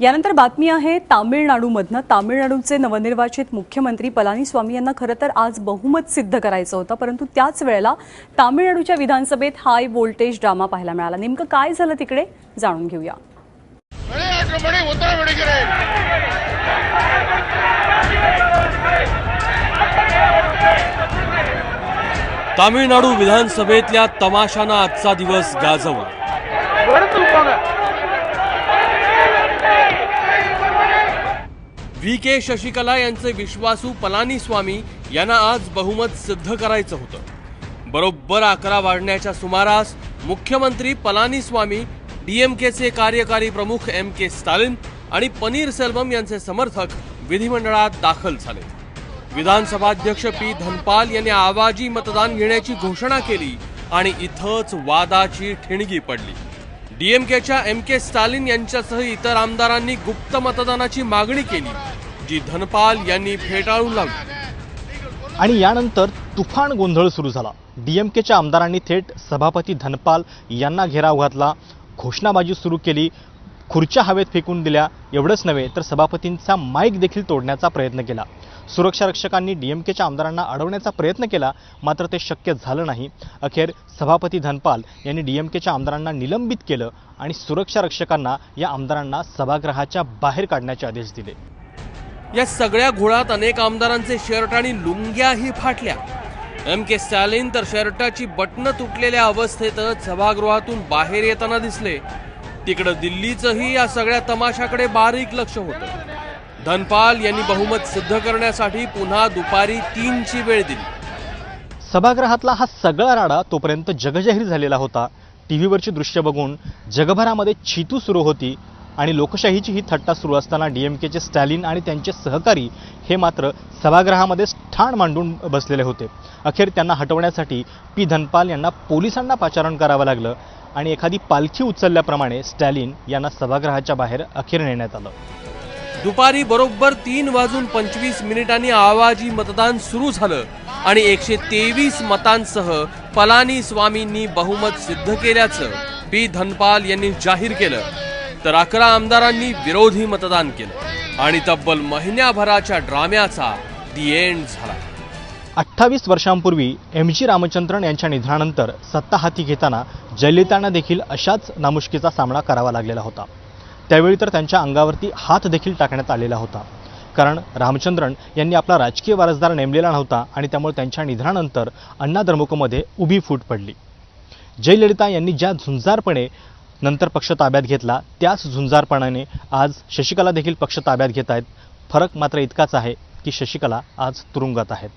यानंतर बातमी आहे तामिळनाडूमधनं. तामिळनाडूचे नवनिर्वाचित मुख्यमंत्री पलानीस्वामी यांना खरं तर आज बहुमत सिद्ध करायचं होतं परंतु त्याच वेळेला तामिळनाडूच्या विधानसभेत हाय व्होल्टेज ड्रामा पाहायला मिळाला. नेमकं काय झालं तिकडे? जाणून घेऊया. तामिळनाडू विधानसभेतल्या तमाशानं आजचा दिवस गाजवला. व्ही. के. शशिकला यांचे विश्वासू पलानीस्वामी यांना आज बहुमत सिद्ध करायचं होतं. बरोबर अकरा वाढण्याच्या सुमारास मुख्यमंत्री पलानीस्वामी डीएमकेचे कार्यकारी प्रमुख एम के स्टालिन आणि पनीर सेल्वम यांचे समर्थक विधिमंडळात दाखल झाले. विधानसभा अध्यक्ष पी. धनपाल यांनी आवाजी मतदान घेण्याची घोषणा केली आणि इथंच वादाची ठिणगी पडली. डीएमकेच्या एम के स्टालिन यांच्यासह इतर आमदारांनी गुप्त मतदानाची मागणी केली. जी धनपाल यांनी फेटाळून लावली. आणि यानंतर तुफान गोंधळ सुरू झाला. डीएमकेच्या आमदारांनी थेट सभापती धनपाल यांना घेराव घातला. घोषणाबाजी सुरू केली. खुर्च्या हवेत फेकून दिल्या. एवढंच नव्हे तर सभापतींचा माईक देखील तोडण्याचा प्रयत्न केला. सुरक्षा रक्षकांनी डीएमकेच्या आमदारांना अडवण्याचा प्रयत्न केला मात्र ते शक्य झालं नाही. अखेर सभापती धनपाल यांनी डीएमकेच्या आमदारांना निलंबित केलं आणि सुरक्षा रक्षकांना या आमदारांना सभागृहाच्या बाहेर काढण्याचे आदेश दिले. या सगळ्या घोळात अनेक आमदारांचे शर्ट आणि लुंग्याही फाटल्या. एम के स्टॅलिन तर शर्टाची बटणं तुटलेल्या अवस्थेतच सभागृहातून बाहेर येताना दिसले. तिकडं दिल्लीचंही या सगळ्या तमाशाकडे बारीक लक्ष होतं. धनपाल यांनी बहुमत सिद्ध करण्यासाठी पुन्हा दुपारी तीनची वेळ दिली. सभागृहातला हा सगळा राडा तोपर्यंत जगजाहीर झालेला होता. टी व्हीवरची दृश्य बघून जगभरामध्ये छितू सुरू होती. आणि लोकशाहीची ही थट्टा सुरू असताना डी एम केचे स्टॅलिन आणि त्यांचे सहकारी हे मात्र सभागृहामध्ये ठाण मांडून बसलेले होते. अखेर त्यांना हटवण्यासाठी पी धनपाल यांना पोलिसांना पाचारण करावं लागलं आणि एखादी पालखी उचलल्याप्रमाणे स्टॅलिन यांना सभागृहाच्या बाहेर अखेर नेण्यात आलं. दुपारी बरोबर तीन वाजून पंचवीस मिनिटांनी आवाजी मतदान सुरू झालं आणि एकशे तेवीस मतांसह पलानी स्वामींनी बहुमत सिद्ध केल्याचं पी धनपाल यांनी जाहीर केलं. तर अकरा आमदारांनी विरोधी मतदान केलं आणि तब्बल महिन्याभराच्या ड्राम्याचा दी एंड झाला. अठ्ठावीस वर्षांपूर्वी एम जी रामचंद्रन यांच्या निधनानंतर सत्ता हाती घेताना जयललितांना देखील अशाच नामुष्कीचा सामना करावा लागलेला होता. त्यावेळी तर त्यांच्या अंगावरती हात देखील टाकण्यात आलेला होता. कारण रामचंद्रन यांनी आपला राजकीय वारसदार नेमलेला नव्हता आणि त्यामुळे त्यांच्या निधनानंतर अण्णा द्रमुकमध्ये उभी फूट पडली. जयललिता यांनी ज्या झुंजारपणे नंतर पक्ष ताब्यात घेतला. त्याच झुंजारपणाने आज शशिकला देखील पक्ष ताब्यात घेत आहेत. फरक मात्र इतकाच आहे की शशिकला आज तुरुंगात आहेत.